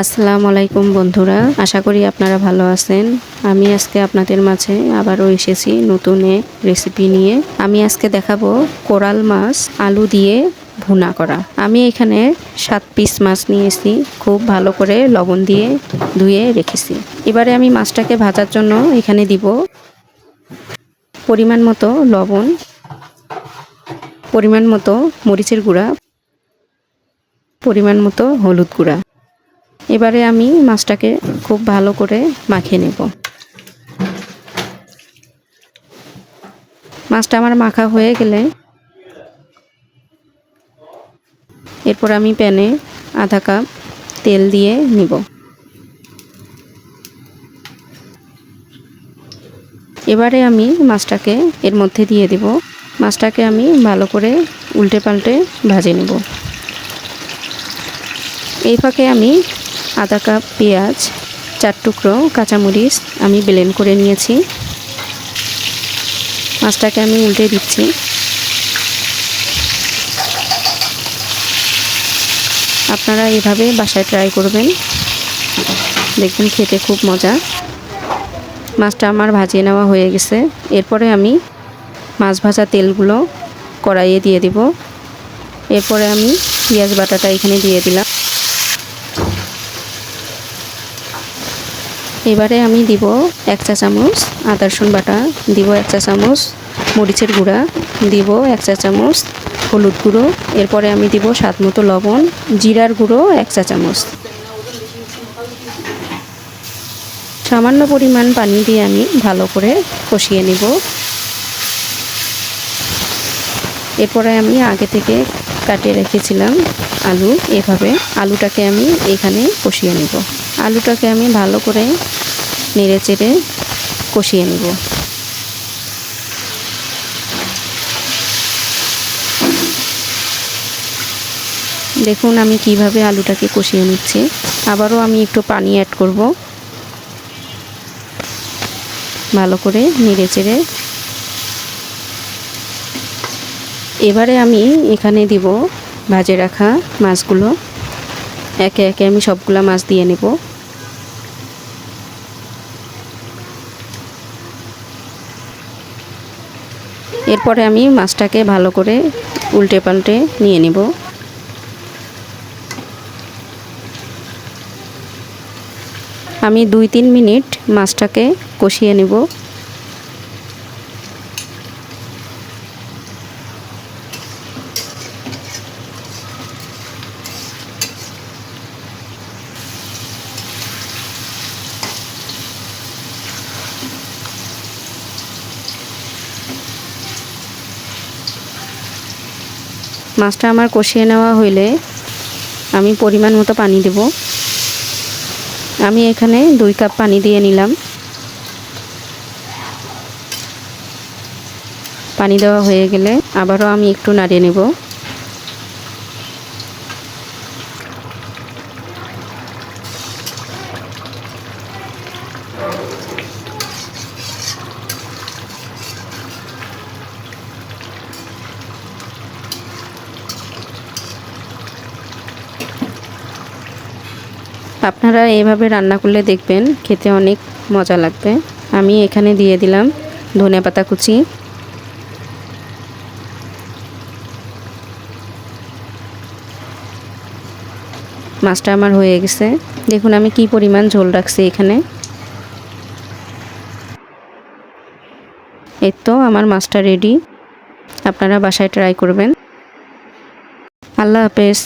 আসসালামু আলাইকুম বন্ধুরা, আশা করি আপনারা ভালো আছেন। আমি আজকে আপনাদের মাঝে আবারও এসেছি নতুন এক রেসিপি নিয়ে। আমি আজকে দেখাবো কোরাল মাছ আলু দিয়ে ভুনা করা। আমি এখানে সাত পিস মাছ নিয়েছি, খুব ভালো করে লবণ দিয়ে ধুয়ে রেখেছি। এবারে আমি মাছটাকে ভাজার জন্য এখানে দিব পরিমাণ মতো লবণ, পরিমাণ মতো মরিচের গুঁড়া, পরিমাণ মতো হলুদ গুঁড়া। এবারে আমি মাছটাকে খুব ভালো করে মাখিয়ে নেব। মাছটা আমার মাখা হয়ে গেলে এরপর আমি প্যানে আধা কাপ তেল দিয়ে নিব। এবারে আমি মাছটাকে এর মধ্যে দিয়ে দিব। মাছটাকে আমি ভালো করে উল্টে পাল্টে ভাজে নেব। এই ফাঁকে আমি আধা কাপ পেঁয়াজ, চার টুকরো কাঁচামরিচ আমি ব্লেন্ড করে নিয়েছি। মাছটাকে আমি উল্টে দিচ্ছি। আপনারা এভাবে বাসায় ট্রাই করবেন। দেখবেন খেতে খুব মজা। মাছটা আমার ভাজিয়ে নেওয়া হয়ে গেছে। এরপরে আমি মাছ ভাজা তেলগুলো কড়াইয়ে দিয়ে দিব। এরপরে আমি পেঁয়াজ বাটাটা এখানে দিয়ে দিলাম। এবারে আমি দিব এক চা চামচ আদা রসুন বাটা, দিব এক চা চামচ মরিচের গুঁড়া, দিব এক চা চামচ হলুদ গুঁড়ো, এরপরে আমি দিব স্বাদ মতো লবণ, জিরার গুঁড়ো এক চা চামচ। সামান্য পরিমাণ পানি দিয়ে আমি ভালো করে কষিয়ে নিব। এরপরে আমি আগে থেকে কাটিয়ে রেখেছিলাম আলু। এভাবে আলুটাকে আমি এখানে কষিয়ে নেব। আলুটাকে আমি ভালো করে নেড়ে চেড়ে কষিয়ে নেব। দেখুন আমি কীভাবে আলুটাকে কষিয়ে নিচ্ছি। আবারও আমি একটু পানি অ্যাড করব। ভালো করে নেড়ে চেড়ে। এবারে আমি এখানে দিব ভাজে রাখা মাছগুলো। একে একে আমি সবগুলা মাছ দিয়ে নেব। এরপরে আমি মাছটাকে ভালো করে উল্টে পাল্টে নিয়ে নেব। আমি দুই তিন মিনিট মাছটাকে কষিয়ে নেব। মাছটা আমার কষিয়ে নেওয়া হইলে আমি পরিমাণ মতো পানি দেব। আমি এখানে দুই কাপ পানি দিয়ে নিলাম। পানি দেওয়া হয়ে গেলে আবারও আমি একটু নাড়িয়ে নেব। আপনারা এইভাবে রান্না করলে দেখবেন খেতে অনেক মজা লাগবে। আমি এখানে দিয়ে দিলাম ধনে পাতা কুচি। মাছটা আমার হয়ে গেছে। দেখুন আমি কি পরিমাণ ঝোল রাখছি এখানে। এই তো আমার মাছটা রেডি আপনারা বাসায় ট্রাই করবেন। আল্লাহ হাফেজ।